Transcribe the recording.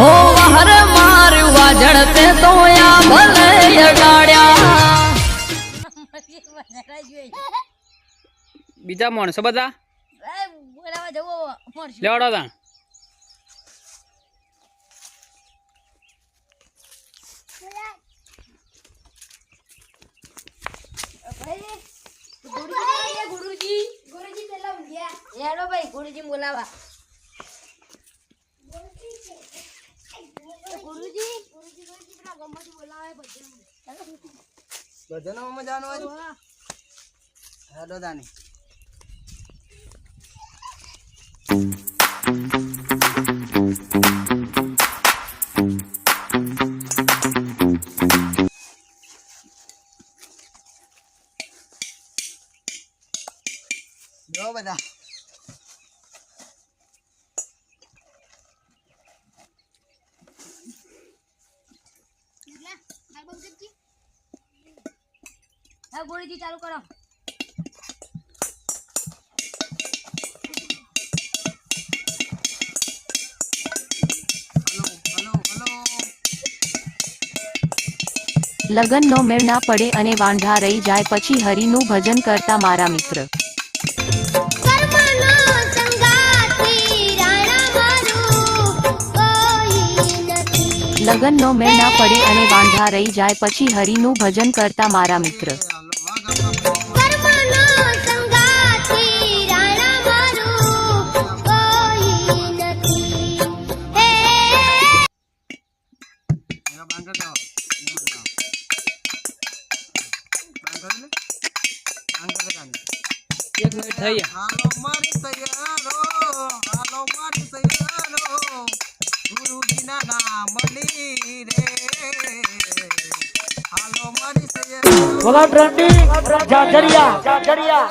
હો હર માર્યું વાજણ તે તો આ ભલે અડાડ્યા બીજા માણસો બધા? બોલાવા જવો મળશે લેવડો તા ગુરુજી ગુરુજી પેલા ઊંઘ્યા ભાઈ ગુરુજી બોલાવા. ગુરુજી ગુરુજી ગુરુજી પેલા ગમતી બોલાવે ભજન હોય હેડો તાની. જો બધા. હા ગુરુજી ચાલુ કરો. Hello hello hello. લગનનો મેળ ના પડે અને વાંઢા રહી જાય પછી હરિનું ભજન કરતા મારા મિત્ર. કર્મનો સંગાથી રાણા મારું કોઈ નથી. લગનનો મેળ ના પડે અને વાંઢા રહી જાય પછી હરિનું ભજન કરતા મારા મિત્ર. લે કરી તાની એક મિનિટ થઈ હાલો મારી સૈયારો હાલો મારી સૈયારો ગુરુજીના મારી સૈયારો બોલો ટ્રેન્ડી જાજરિયા જાજરિયા.